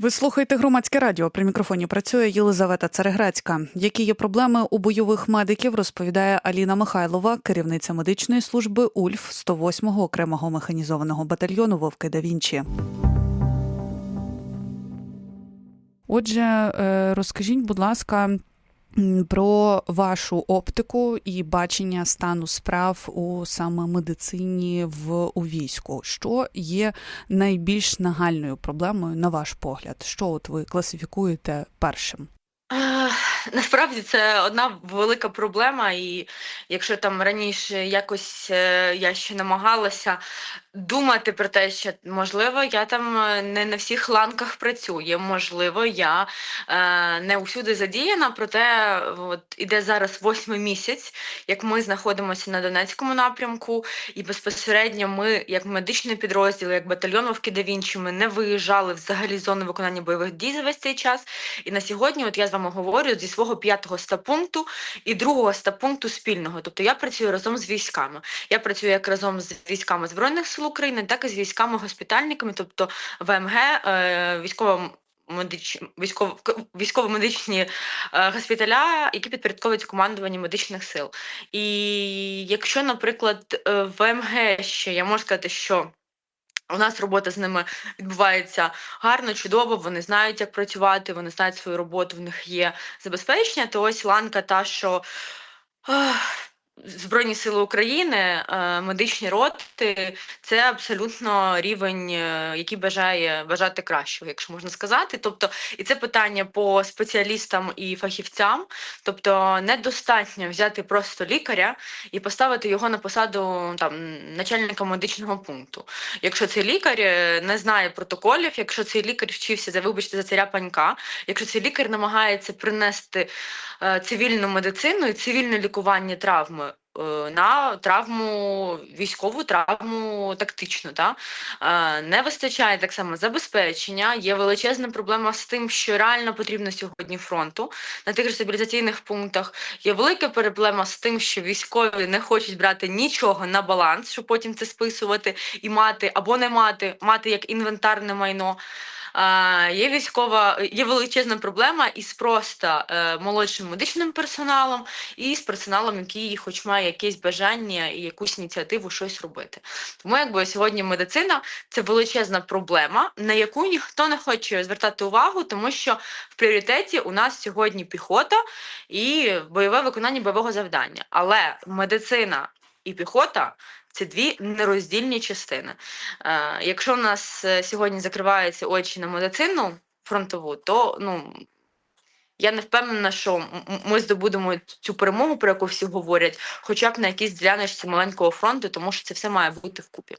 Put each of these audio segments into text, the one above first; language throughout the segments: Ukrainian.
Ви слухаєте громадське радіо. При мікрофоні працює Єлизавета Цареграцька. Які є проблеми у бойових медиків, розповідає Аліна Михайлова, керівниця медичної служби УЛЬФ 108-го окремого механізованого батальйону Вовки да Вінчі. Отже, е, розкажіть, будь ласка, про вашу оптику і бачення стану справ у саме медицині в у війську. Що є найбільш нагальною проблемою на ваш погляд? Що от ви класифікуєте першим? Насправді це одна велика проблема, і якщо там раніше якось е, я ще намагалася думати про те, що можливо я там е, не на всіх ланках працюю, можливо, я е, не усюди задіяна, проте от іде зараз восьмий місяць, як ми знаходимося на Донецькому напрямку, і безпосередньо ми, як медичний підрозділ, як батальйон Вовки да Вінчі, ми не виїжджали взагалі з зони виконання бойових дій за весь цей час. І на сьогодні, от я з вами говорю зі свого п'ятого стапункту і другого стапункту спільного. Тобто я працюю разом з військами. Я працюю як разом з військами Збройних сил України, так і з військами-госпітальниками, тобто ВМГ, е, військово. Військово-медичні е, госпіталя, які підпорядковують командуванню медичних сил. І якщо, наприклад, е, ВМГ ще я можу сказати, що у нас робота з ними відбувається гарно, чудово. Вони знають, як працювати, вони знають свою роботу, в них є забезпечення. То ось ланка та, що ах, Збройні Сили України, е, медичні роти це абсолютно рівень, е, який бажає бажати кращого, якщо можна сказати. Тобто, і це питання по спеціалістам і фахівцям. Тобто, недостатньо взяти просто лікаря і поставити його на посаду там начальника медичного пункту. Якщо цей лікар е, не знає протоколів, якщо цей лікар вчився за вибачте за царя панька, якщо цей лікар намагається принести цивільну медицину і цивільне лікування травми. Е, На травму військову травму тактичну, та Е, не вистачає так само забезпечення. Є величезна проблема з тим, що реально потрібно сьогодні фронту на тих же стабілізаційних пунктах. Є велика проблема з тим, що військові не хочуть брати нічого на баланс, щоб потім це списувати і мати або не мати, мати як інвентарне майно. Є військова, є величезна проблема із просто е, молодшим медичним персоналом і з персоналом, який хоч має якесь бажання і якусь ініціативу щось робити. Тому якби сьогодні медицина це величезна проблема, на яку ніхто не хоче звертати увагу, тому що в пріоритеті у нас сьогодні піхота і бойове виконання бойового завдання. Але медицина і піхота це дві нероздільні частини. Е, якщо в нас е, сьогодні закриваються очі на медицину фронтову, то ну. Я не впевнена, що ми здобудемо цю перемогу, про яку всі говорять, хоча б на якійсь діляночці маленького фронту, тому що це все має бути вкупі.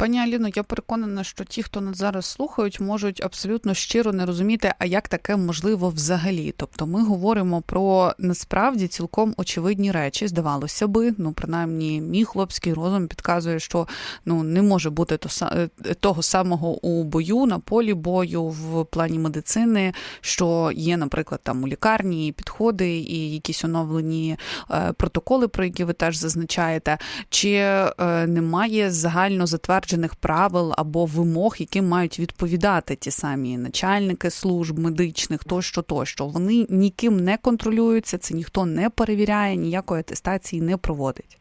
Пані Аліно, я переконана, що ті, хто нас зараз слухають, можуть абсолютно щиро не розуміти, а як таке можливо взагалі. Тобто, ми говоримо про насправді цілком очевидні речі. Здавалося би, ну принаймні, мій хлопський розум підказує, що ну не може бути е, того самого у бою на полі бою в плані медицини, що є, наприклад, там у лікарні підходи і якісь оновлені е, протоколи, про які ви теж зазначаєте. Чи е, немає загально затверджених правил або вимог, яким мають відповідати ті самі начальники служб медичних, тощо, тощо. Вони ніким не контролюються, це ніхто не перевіряє, ніякої атестації не проводить.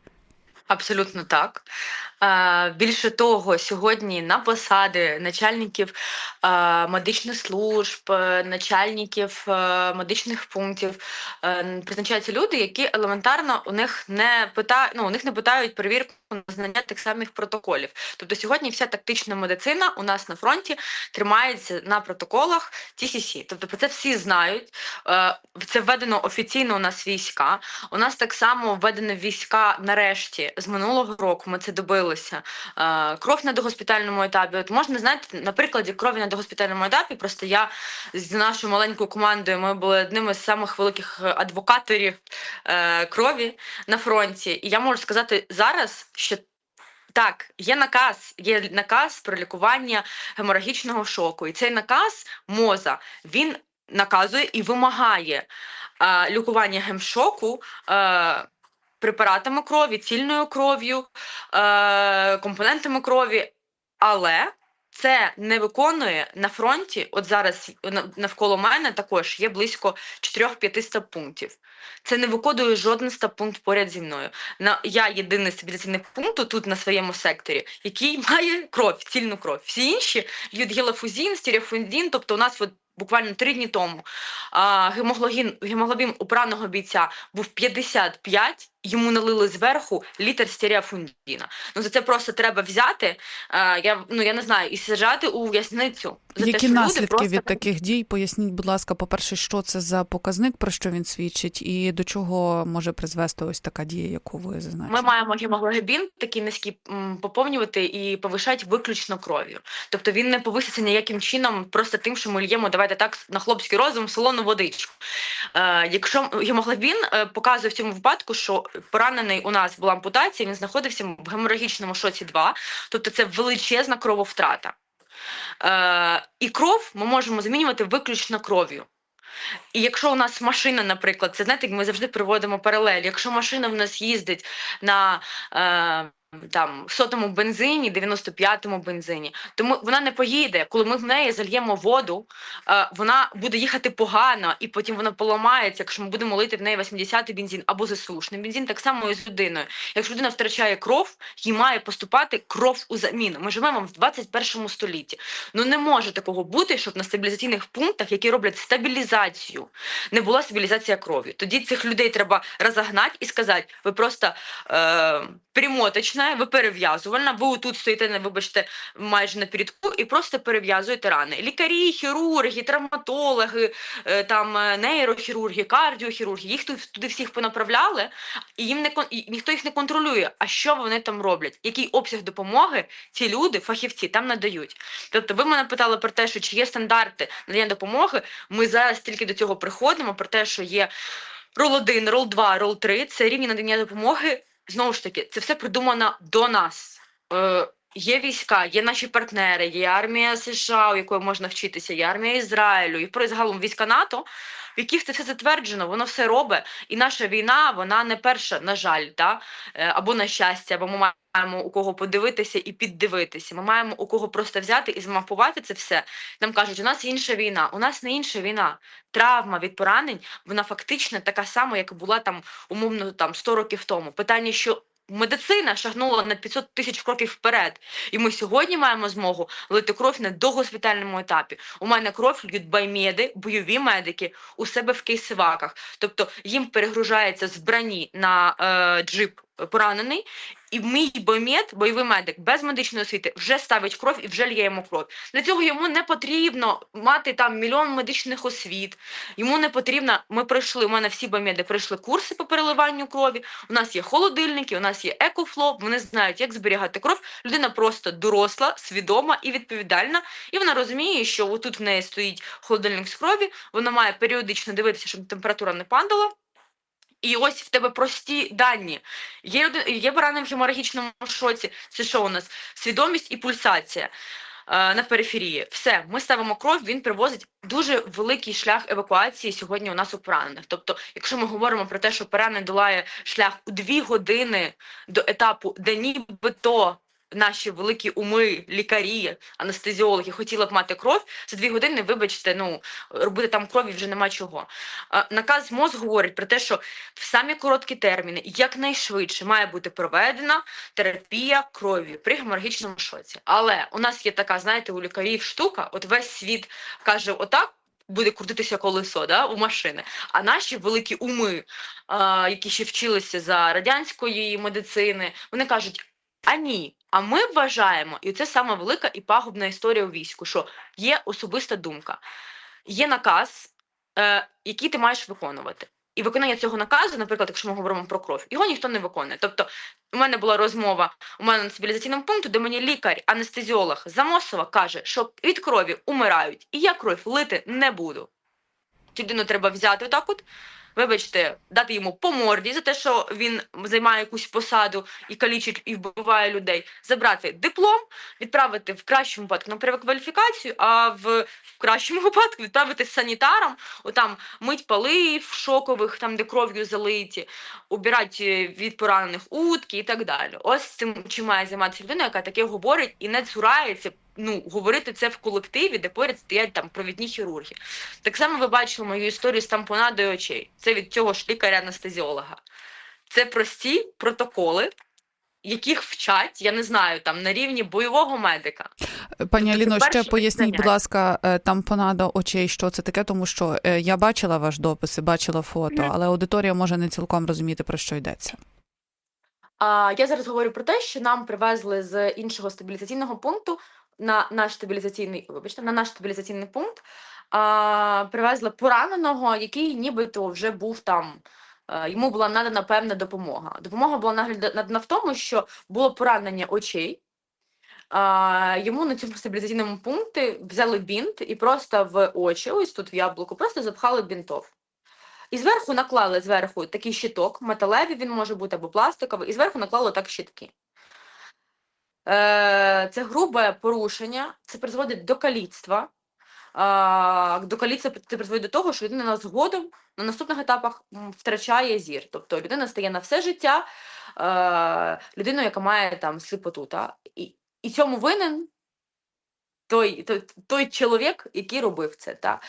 Абсолютно так. Більше того, сьогодні на посади начальників медичних служб, е, начальників е, медичних пунктів е, призначаються люди, які елементарно у них не питають, ну, у них не питають перевірку на знання тих самих протоколів. Тобто сьогодні вся тактична медицина у нас на фронті тримається на протоколах TCC. Тобто про це всі знають. Це введено офіційно у нас війська. У нас так само введено війська нарешті з минулого року. Ми це добилися. Е, Кров на догоспітальному етапі. От можна знаєте, на прикладі крові на догоспітальному етапі. Просто я з нашою маленькою командою. Ми були одними з самих великих адвокаторів е, крові на фронті. І я можу сказати зараз, що так, є наказ, є наказ про лікування геморагічного шоку. І цей наказ МОЗа він наказує і вимагає е, лікування гемшоку. Е, Препаратами крові, цільною кров'ю, е, компонентами крові, але це не виконує на фронті. От зараз навколо мене також є близько 4-5 стаб-пунктів. Це не виконує жоден стаб-пункт поряд зі мною. На я єдиний стабілізаційний пункт тут на своєму секторі, який має кров, цільну кров. Всі інші б'ють гелофузін, стіріофузін. Тобто, у нас от буквально три дні тому а, гемоглобін, гемоглобін у пораненого бійця був 55, йому налили зверху літр стіріофундіна. Ну за це просто треба взяти. А, я ну я не знаю, і сажати у в'язницю. За Які те, що люди наслідки просто від таких дій? Поясніть, будь ласка, по-перше, що це за показник, про що він свідчить, і до чого може призвести ось така дія, яку ви зазначили? Ми маємо гемоглобін такий низький поповнювати і повишати виключно кров'ю. Тобто він не повиситься ніяким чином, просто тим, що ми льємо, давайте так на хлопський розум солону водичку. Е, якщо гемоглобін е, показує в цьому випадку, що поранений у нас була ампутація, він знаходився в геморагічному шоці 2, тобто це величезна крововтрата. Е, і кров ми можемо замінювати виключно кров'ю. І якщо у нас машина, наприклад, це знаєте, ми завжди приводимо паралель. Якщо машина в нас їздить на е, там сотому бензині, 95-му бензині, то ми, вона не поїде. Коли ми в неї зальємо воду, е, вона буде їхати погано, і потім вона поламається, якщо ми будемо лити в неї 80-й бензин або ЗСУшний бензин, так само і з людиною. Якщо людина втрачає кров, їй має поступати кров у заміну. Ми живемо в 21 столітті. Ну не може такого бути, щоб на стабілізаційних пунктах, які роблять стабілізацію, не була стабілізація крові. Тоді цих людей треба розогнати і сказати: ви просто е, перемоточна, ви перев'язувальна, ви тут стоїте, вибачте, майже на передку, і просто перев'язуєте рани. Лікарі, хірурги, травматологи, е, там е, нейрохірурги, кардіохірурги, їх тут туди всіх понаправляли, і їм не і ніхто їх не контролює. А що вони там роблять? Який обсяг допомоги ці люди, фахівці, там надають? Тобто, ви мене питали про те, що чи є стандарти надання допомоги. Ми зараз тільки до цього приходимо, про те, що є рол 1, рол 2, рол 3 це рівні надання допомоги. Знову ж таки, це все придумано до нас. Е, Є війська, є наші партнери, є армія США, у якої можна вчитися, є армія Ізраїлю, і про загалом війська НАТО, в яких це все затверджено, воно все робить. І наша війна, вона не перша, на жаль, та? е, або на щастя, або ми маємо у кого подивитися і піддивитися. Ми маємо у кого просто взяти і змапувати це все. Нам кажуть, у нас інша війна. У нас не інша війна. Травма від поранень, вона фактично така сама, як була там умовно там 100 років тому. Питання, що медицина шагнула на 500 тисяч кроків вперед, і ми сьогодні маємо змогу лити кров на догоспітальному етапі. У мене кров льють баймеди, бойові медики у себе в кейсиваках. Тобто їм перегружається збрані на е, джип поранений, і мій боймет, бойовий медик без медичної освіти вже ставить кров і вже лє йому кров. Для цього йому не потрібно мати там мільйон медичних освіт. Йому не потрібно. Ми пройшли. У мене всі бомеди пройшли курси по переливанню крові. У нас є холодильники, у нас є екофло. Вони знають, як зберігати кров. Людина просто доросла, свідома і відповідальна. І вона розуміє, що отут в неї стоїть холодильник з крові. Вона має періодично дивитися, щоб температура не падала. І ось в тебе прості дані. Є, люди- є барани в геморагічному шоці. Це що у нас? Свідомість і пульсація е, на периферії. Все, ми ставимо кров, він привозить дуже великий шлях евакуації сьогодні у нас у поранених. Тобто, якщо ми говоримо про те, що поранений долає шлях у дві години до етапу, де нібито наші великі уми, лікарі, анестезіологи хотіли б мати кров, за дві години, вибачте, ну робити там крові вже нема чого. Наказ МОЗ говорить про те, що в самі короткі терміни якнайшвидше має бути проведена терапія крові при геморагічному шоці. Але у нас є така, знаєте, у лікарів штука, от весь світ каже, отак. Буде крутитися колесо да, у машини. А наші великі уми, а, які ще вчилися за радянської медицини, вони кажуть: а ні, а ми вважаємо, і це саме велика і пагубна історія у війську, що є особиста думка, є наказ, е, який ти маєш виконувати. І виконання цього наказу, наприклад, якщо ми говоримо про кров, його ніхто не виконує. Тобто, у мене була розмова у мене на цивілізаційному пункту, де мені лікар, анестезіолог Замосова каже, що від крові умирають, і я кров лити не буду. Цю людину треба взяти отак от, вибачте, дати йому по морді за те, що він займає якусь посаду і калічить і вбиває людей, забрати диплом, відправити в кращому випадку на перекваліфікацію, а в кращому випадку відправити санітарам, отам мить поли в шокових, там де кров'ю залиті, убирати від поранених утки і так далі. Ось цим чим має займатися людина, яка таке говорить і не цурається ну, говорити це в колективі, де поряд стоять там провідні хірурги. Так само ви бачили мою історію з тампонадою очей. Це від цього ж лікаря-анестезіолога. Це прості протоколи, яких вчать, я не знаю, там на рівні бойового медика. Пані Тобто Аліно, ще перші поясніть, будь ласка, е, тампонада очей, що це таке, тому що е, я бачила ваш допис, і бачила фото, але аудиторія може не цілком розуміти, про що йдеться. А я зараз говорю про те, що нам привезли з іншого стабілізаційного пункту на наш стабілізаційний, вибачте, на наш стабілізаційний пункт. А, привезли пораненого, який нібито вже був там. е, Йому була надана певна допомога. Допомога була надана в тому, що було поранення очей. А, йому на цьому стабілізаційному пункті взяли бінт і просто в очі, ось тут в яблуку, просто запхали бінтов. І зверху наклали зверху такий щиток, металевий він може бути або пластиковий, і зверху наклали так щитки. Е, це грубе порушення, це призводить до каліцтва. До каліцтва це призводить до того, що людина згодом на наступних етапах втрачає зір. Тобто людина стає на все життя е, людиною, яка має там сліпоту. Та? І, і цьому винен той, той, той чоловік, який робив це. Та?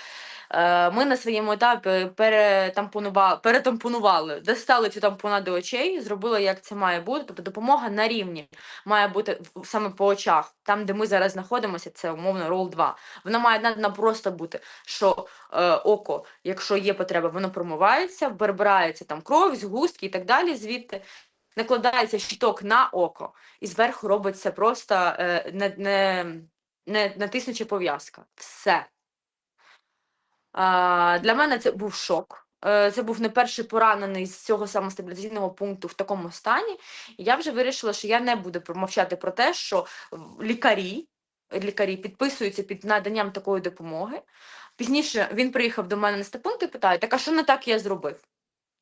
Е, Ми на своєму етапі перетампонували, перетампонували, достали цю тампонаду очей, зробили, як це має бути. Тобто допомога на рівні має бути саме по очах. Там, де ми зараз знаходимося, це умовно рол 2. Вона має надана просто бути, що е, око, якщо є потреба, воно промивається, вибирається там кров, згустки і так далі. Звідти накладається щиток на око, і зверху робиться просто е, не, не, не натиснуча пов'язка. Все. Для мене це був шок. Е, Це був не перший поранений з цього самостабілізаційного пункту в такому стані. І я вже вирішила, що я не буду промовчати про те, що лікарі, лікарі підписуються під наданням такої допомоги. Пізніше він приїхав до мене на степункт і питає: так а що не так я зробив?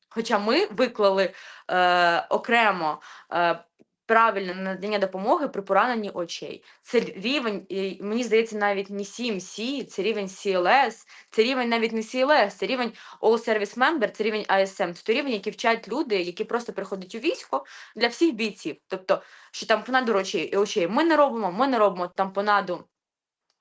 Хоча ми виклали е, окремо е, правильне надання допомоги при пораненні очей. Це рівень, мені здається, навіть не CMC, це рівень CLS, це рівень навіть не CLS, це рівень All Service Member, це рівень ISM. Це той рівень, який вчать люди, які просто приходять у військо для всіх бійців. Тобто, що тампонаду очей, очей ми не робимо, ми не робимо тампонаду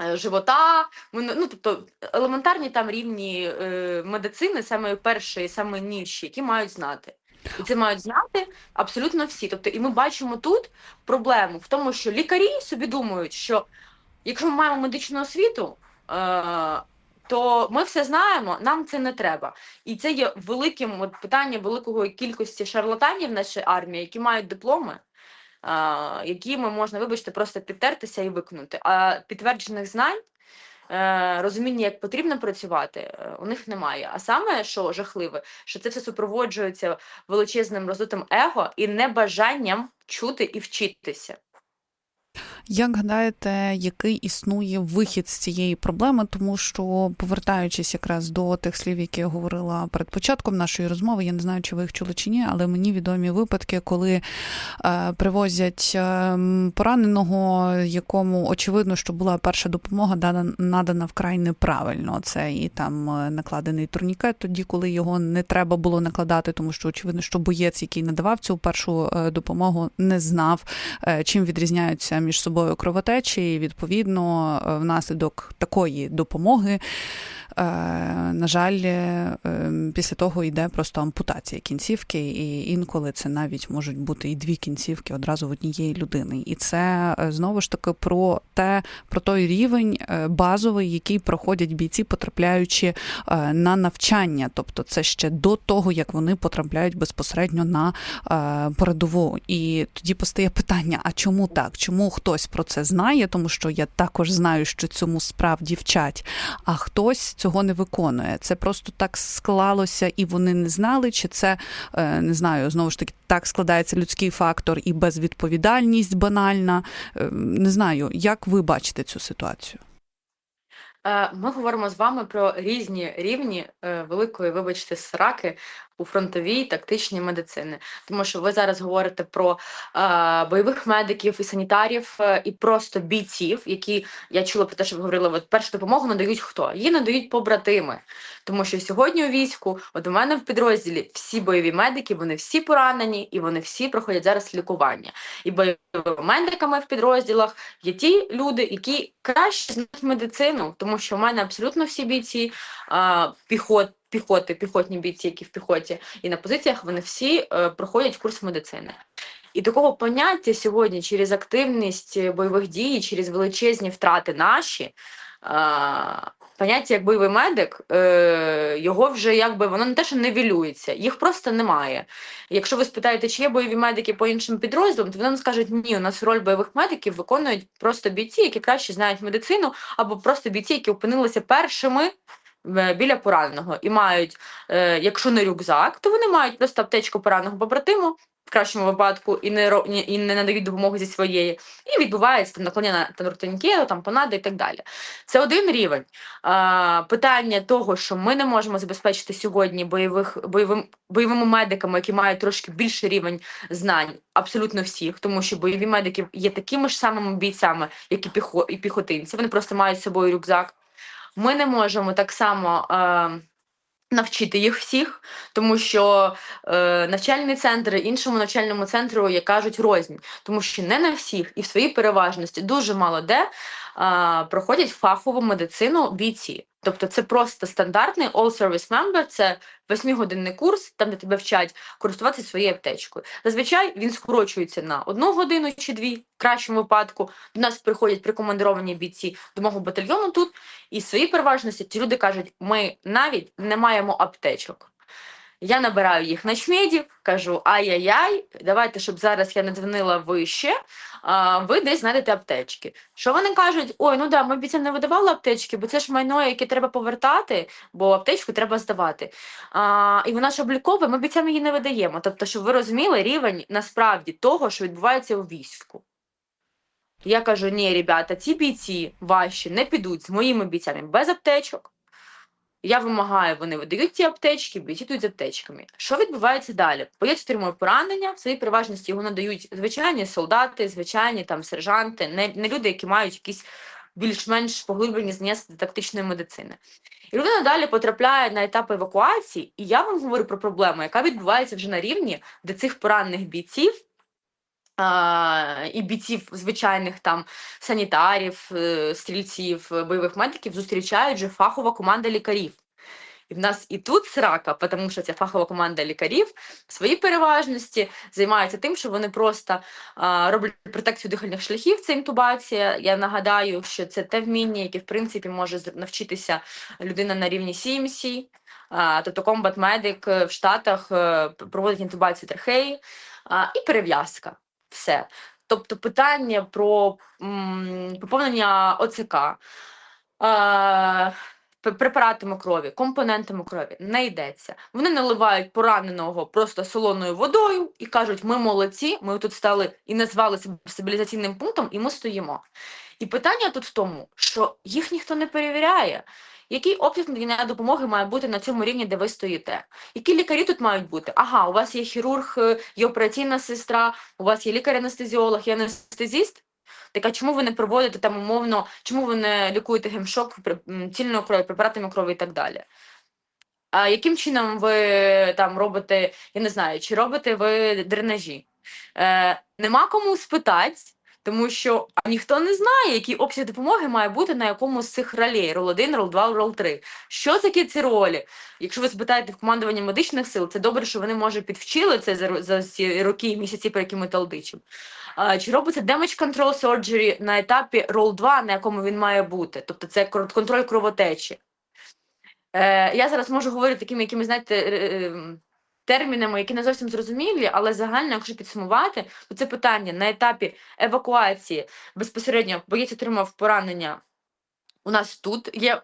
е, живота, ну, тобто елементарні там рівні е, медицини, саме перші, саме нижчі, які мають знати. І це мають знати абсолютно всі. Тобто, і ми бачимо тут проблему в тому, що лікарі собі думають, що якщо ми маємо медичну освіту, е, то ми все знаємо, нам це не треба. І це є великим от, питання великої кількості шарлатанів в нашій армії, які мають дипломи, е, якими можна, вибачте, просто підтертися і виконати. А підтверджених знань. Е, Розуміння, як потрібно працювати, е, у них немає. А саме, що жахливе, що це все супроводжується величезним роздутим его і небажанням чути і вчитися. Як гадаєте, який існує вихід з цієї проблеми? Тому що, повертаючись якраз до тих слів, які я говорила перед початком нашої розмови, я не знаю, чи ви їх чули чи ні, але мені відомі випадки, коли е, привозять е, пораненого, якому очевидно, що була перша допомога дана надана вкрай неправильно. Це і там е, накладений турнікет, тоді, коли його не треба було накладати, тому що очевидно, що боєць, який надавав цю першу допомогу, не знав, чим відрізняються між собою кровотечі, і відповідно е, внаслідок такої допомоги. Е, На жаль, е, після того йде просто ампутація кінцівки, і інколи це навіть можуть бути і дві кінцівки одразу в однієї людини. І це е, знову ж таки про те, про той рівень базовий, який проходять бійці, потрапляючи на навчання. Тобто, це ще до того, як вони потрапляють безпосередньо на передову. І тоді постає питання: а чому так? Чому хтось про це знає? Тому що я також знаю, що цьому справді вчать, а хтось цього не виконує. Це просто так склалося, і вони не знали, чи це е, не знаю, знову ж таки так складається людський фактор і безвідповідальність банальна. Е, Не знаю, як ви бачите цю ситуацію? Е, Ми говоримо з вами про різні рівні великої, вибачте, сраки у фронтовій тактичній медицини. Тому що ви зараз говорите про е, бойових медиків і санітарів, е, і просто бійців, які я чула про те, що ви говорили, от першу допомогу надають хто? Її надають побратими. Тому що сьогодні у війську, от у мене в підрозділі всі бойові медики, вони всі поранені і вони всі проходять зараз лікування. І бойовими медиками в підрозділах є ті люди, які краще знають медицину, тому що в мене абсолютно всі бійці а, піхот, піхоти, піхотні бійці, які в піхоті, і на позиціях вони всі е, проходять курс медицини. І такого поняття сьогодні через активність е, бойових дій, через величезні втрати наші. А, поняття як бойовий медик, е, його вже якби воно не те, що невілюється, їх просто немає. Якщо ви спитаєте, чи є бойові медики по іншим підрозділам, то вони скажуть, ні, у нас роль бойових медиків виконують просто бійці, які краще знають медицину, або просто бійці, які опинилися першими е, біля пораненого і мають, е, якщо не рюкзак, то вони мають просто аптечку пораненого побратиму. В кращому випадку і не і не надають допомоги зі своєї, і відбувається там наклонення та турнікету, там понада і так далі. Це один рівень. А, питання того, що ми не можемо забезпечити сьогодні бойових бойовим бойовими медиками, які мають трошки більший рівень знань, абсолютно всіх, тому що бойові медики є такими ж самими бійцями, як і піхо, і піхотинці. Вони просто мають з собою рюкзак. Ми не можемо так само. Е, Навчити їх всіх, тому що е, навчальні центри іншому навчальному центру, як кажуть, рознь, тому що не на всіх і в своїй переважності дуже мало де е, проходять фахову медицину бійці. Тобто це просто стандартний all service member, це восьмигодинний курс, там де тебе вчать користуватися своєю аптечкою. Зазвичай він скорочується на одну годину чи дві, в кращому випадку. До нас приходять прикомандировані бійці до мого батальйону тут, і в своїй переважності ці люди кажуть, ми навіть не маємо аптечок. Я набираю їх на чмеді, кажу ай-яй-яй, давайте, щоб зараз я не дзвонила вище, а, ви десь знайдете аптечки. Що вони кажуть? Ой, ну да, ми бійцям не видавали аптечки, бо це ж майно, яке треба повертати, бо аптечку треба здавати. А, і вона ж обліковує, ми бійцям її не видаємо. Тобто, щоб ви розуміли рівень насправді того, що відбувається у війську. Я кажу: ні, ребята, ці бійці ваші не підуть з моїми бійцями без аптечок. Я вимагаю, вони видають ці аптечки, бійці з аптечками. Що відбувається далі? Боєць отримує поранення, в своїй переважності його надають звичайні солдати, звичайні там сержанти, не, не люди, які мають якісь більш-менш поглиблені знання з тактичної медицини. І людина далі потрапляє на етап евакуації, і я вам говорю про проблему, яка відбувається вже на рівні, де цих поранених бійців і бійців звичайних там санітарів, е, стрільців, е, бойових медиків зустрічають вже фахова команда лікарів. І в нас і тут срака, тому що ця фахова команда лікарів в своїй переважності займається тим, що вони просто а, роблять протекцію дихальних шляхів, це інтубація. Я нагадаю, що це те вміння, яке в принципі може навчитися людина на рівні CMC. А, тобто комбат медик в Штатах е, проводить інтубацію трахеї а, і перев'язка. Все. Тобто питання про м, поповнення ОЦК. П- препаратами крові, компонентами крові не йдеться. Вони наливають пораненого просто солоною водою і кажуть: ми молодці, ми тут стали і назвали себе стабілізаційним пунктом, і ми стоїмо. І питання тут в тому, що їх ніхто не перевіряє. Який обсяг надання допомоги має бути на цьому рівні, де ви стоїте? Які лікарі тут мають бути? Ага, у вас є хірург, е, є операційна сестра, у вас є лікар-анестезіолог, є анестезіст? Так а чому ви не проводите там умовно, чому ви не лікуєте гемшок цільною крові, препаратами крові і так далі? А яким чином ви там робите, я не знаю, чи робите ви дренажі? Е, нема кому спитати, тому що ніхто не знає, який обсяг допомоги має бути на якому з цих ролей: рол 1, рол 2, рол 3. Що таке ці ролі? Якщо ви спитаєте в командуванні медичних сил, це добре, що вони може підвчили це за, за ці роки і місяці, про які ми талдичимо. Чи робиться damage control surgery на етапі рол 2, на якому він має бути? Тобто це контроль кровотечі. Е, я зараз можу говорити такими, якими, знаєте, е, е, термінами, які не зовсім зрозумілі, але загально, якщо підсумувати, то це питання на етапі евакуації безпосередньо боєць отримав поранення. У нас тут є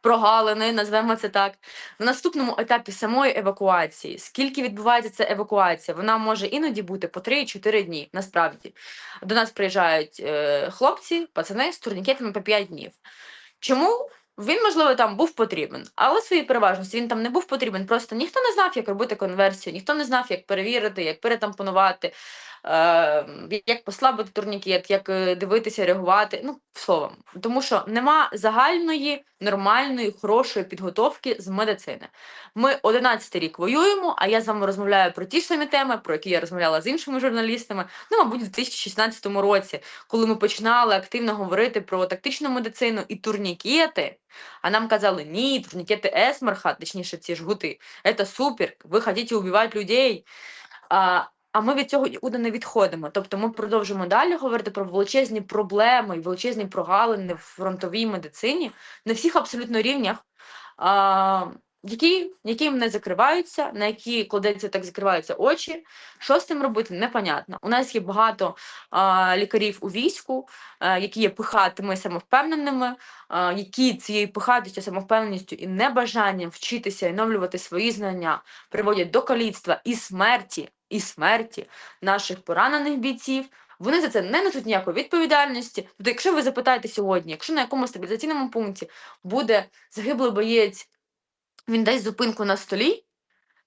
прогалини, назвемо це так. На наступному етапі самої евакуації, скільки відбувається ця евакуація, вона може іноді бути по 3-4 дні. Насправді до нас приїжджають е, хлопці, пацани з турнікетами по 5 днів. Чому? Він, можливо, там був потрібен, але в своїй переважності він там не був потрібен. Просто ніхто не знав, як робити конверсію, ніхто не знав, як перевірити, як перетампонувати, як послабити турнікет, як е, дивитися, реагувати. Ну, словом, тому що нема загальної, нормальної, хорошої підготовки з медицини. Ми 11 рік воюємо, а я з вами розмовляю про ті ж самі теми, про які я розмовляла з іншими журналістами. Ну, мабуть, у 2016 році, коли ми починали активно говорити про тактичну медицину і турнікети. А нам казали, ні, турнікети Есмарха, точніше, ці жгути, це супер, ви хочете вбивати людей. А, а ми від цього нікуди не відходимо. Тобто ми продовжуємо далі говорити про величезні проблеми і величезні прогалини в фронтовій медицині на всіх абсолютно рівнях, а, які, які не закриваються, на які кладеться так закриваються очі. Що з цим робити, непонятно. У нас є багато а, лікарів у війську, а, які є пихатими самовпевненими, а, які цією пихатістю, самовпевненістю і небажанням вчитися і оновлювати свої знання приводять до каліцтва і смерті, і смерті наших поранених бійців. Вони за це не несуть ніякої відповідальності. Тобто, якщо ви запитаєте сьогодні, якщо на якомусь стабілізаційному пункті буде загиблий боєць, він дасть зупинку на столі,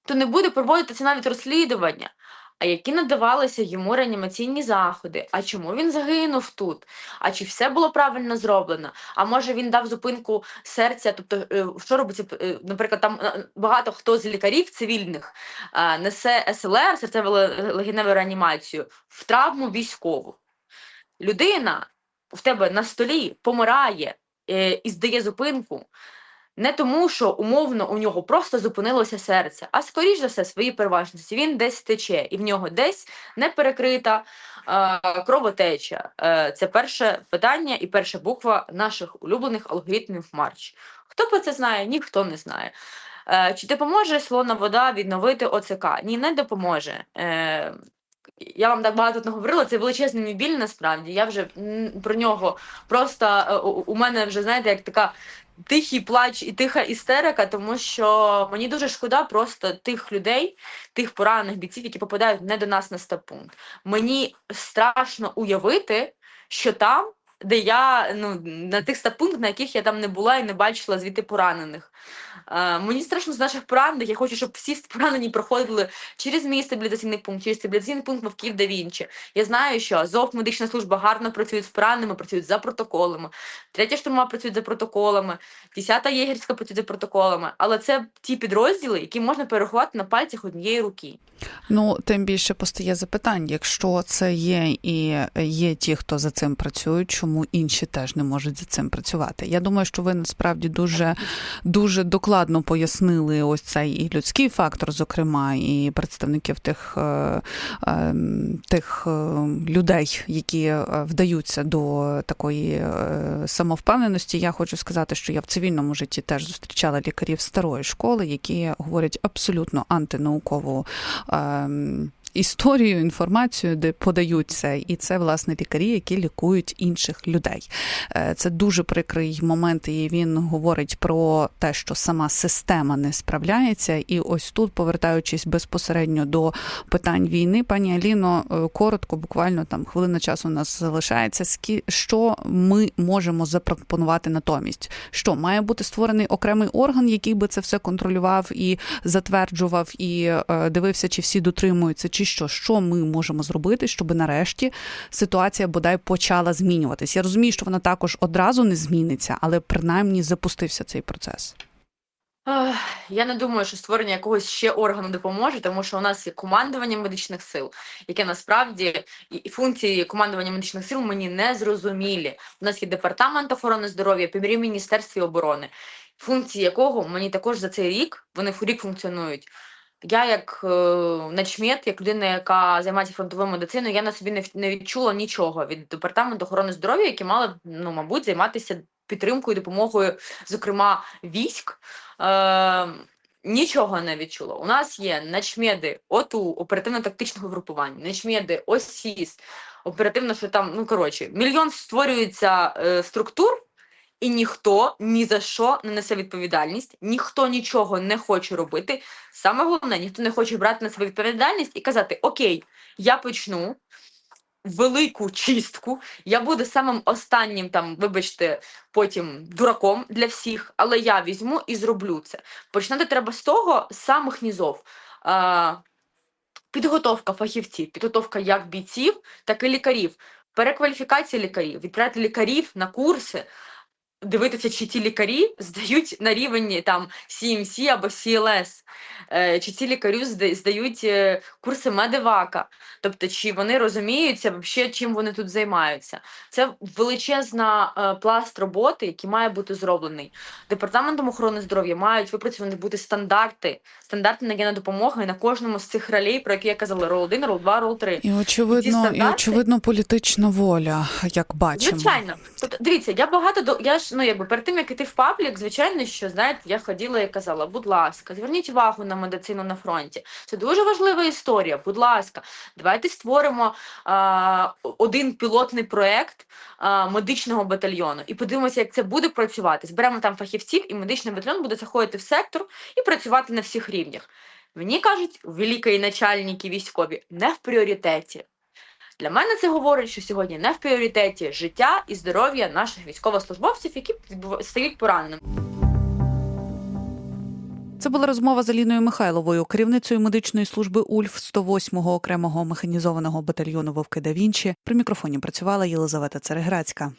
то не буде проводитися навіть розслідування. А які надавалися йому реанімаційні заходи? А чому він загинув тут? А чи все було правильно зроблено? А може він дав зупинку серця? Тобто, е, що робиться? е, Наприклад, там е, багато хто з лікарів цивільних несе СЛР, серцево-легеневу реанімацію, в травму військову. Людина в тебе на столі помирає і здає зупинку. Не тому, що умовно у нього просто зупинилося серце, а скоріш за все, свої переважності. Він десь тече, і в нього десь не перекрита е, кровотеча. Е, це перше питання і перша буква наших улюблених алгоритмів Марч. Хто про це знає? Ніхто не знає. Е, чи допоможе солона вода відновити ОЦК? Ні, не допоможе. Е, я вам так багато наговорила, це величезний мій біль насправді. Я вже про нього просто е, у мене вже, знаєте, як така тихий плач і тиха істерика, тому що мені дуже шкода просто тих людей, тих поранених бійців, які попадають не до нас на стаб-пункт. Мені страшно уявити, що там, де я ну на тих стаб-пунктах, на яких я там не була і не бачила звідти поранених. Е, мені страшно з наших поранених. Я хочу, щоб всі поранені проходили через мій стабілізаційний пункт, через стабілізаційний пункт Вовків да Вінчі. Я знаю, що ЗОВ медична служба гарно працюють з пораненими, працюють за протоколами. Третя штурма працюють за протоколами, десята єгерська працює за протоколами. Але це ті підрозділи, які можна перерахувати на пальцях однієї руки. Ну, тим більше постає запитання, якщо це є і є ті, хто за цим працюють, чому інші теж не можуть за цим працювати? Я думаю, що ви насправді дуже дуже докладно пояснили ось цей і людський фактор, зокрема, і представників тих, е, е, тих е, людей, які вдаються до такої самовпевненості. Я хочу сказати, що я в цивільному житті теж зустрічала лікарів старої школи, які говорять абсолютно антинаукову ем, історію, інформацію, де подають це, і це власне лікарі, які лікують інших людей. Е, Це дуже прикрий момент, і він говорить про те, що сама система не справляється. І ось тут, повертаючись безпосередньо до питань війни, пані Аліно, е, коротко, буквально там хвилина часу у нас залишається. Що ми можемо запропонувати натомість? Що має бути створений окремий орган, який би це все контролював і затверджував, і е, дивився, чи всі дотримуються, чи що, що ми можемо зробити, щоб нарешті ситуація бодай почала змінюватись. Я розумію, що вона також одразу не зміниться, але принаймні запустився цей процес. Я не думаю, що створення якогось ще органу допоможе, тому що у нас є командування медичних сил, яке насправді і функції командування медичних сил мені не зрозумілі. У нас є департамент охорони здоров'я при Міністерстві оборони, функції якого мені також за цей рік вони рік функціонують. Я як е, начмет, як людина, яка займається фронтовою медициною, я на собі не, не відчула нічого від департаменту охорони здоров'я, які мали ну, мабуть, займатися підтримкою, допомогою, зокрема, військ. Е, нічого не відчула. У нас є начмеди ОТУ, оперативно-тактичного групування, начмеди ОСІС, оперативно, що там, ну коротше, мільйон створюється е, структур, і ніхто ні за що не несе відповідальність, ніхто нічого не хоче робити. Саме головне, ніхто не хоче брати на себе відповідальність і казати: Окей, я почну. велику чистку. Я буду самим останнім, там, вибачте, потім дураком для всіх, але я візьму і зроблю це. Починати треба з того, з самих нізов. А, підготовка фахівців, підготовка як бійців, так і лікарів, перекваліфікація лікарів, відправити лікарів на курси, дивитися, чи ті лікарі здають на рівень там CMC або CLS, е, чи ці лікарі здають е, курси медивака, тобто чи вони розуміються вообще, чим вони тут займаються. Це величезна е, пласт роботи, який має бути зроблений. Департаментом охорони здоров'я мають випрацьовані бути стандарти, стандарти надання допомоги на кожному з цих ролей, про які я казала, рол 1, рол 2, рол 3. І очевидно, і стандарти- очевидно, політична воля, як бачимо. Звичайно, тобто дивіться, я багато до я ж ну якби перед тим як іти в паблік, звичайно, що знаєте, я ходила і казала, будь ласка, зверніть увагу на медицину на фронті. Це дуже важлива історія. Будь ласка, давайте створимо а, один пілотний проект а, медичного батальйону і подивимося, як це буде працювати. Зберемо там фахівців, і медичний батальйон буде заходити в сектор і працювати на всіх рівнях. Мені кажуть, великі начальники військові не в пріоритеті. Для мене це говорить, що сьогодні не в пріоритеті життя і здоров'я наших військовослужбовців, які стають пораненими. Це була розмова з Аліною Михайловою, керівницею медичної служби УЛЬФ 108-го окремого механізованого батальйону Вовки да Вінчі. При мікрофоні працювала Єлизавета Цереграцька.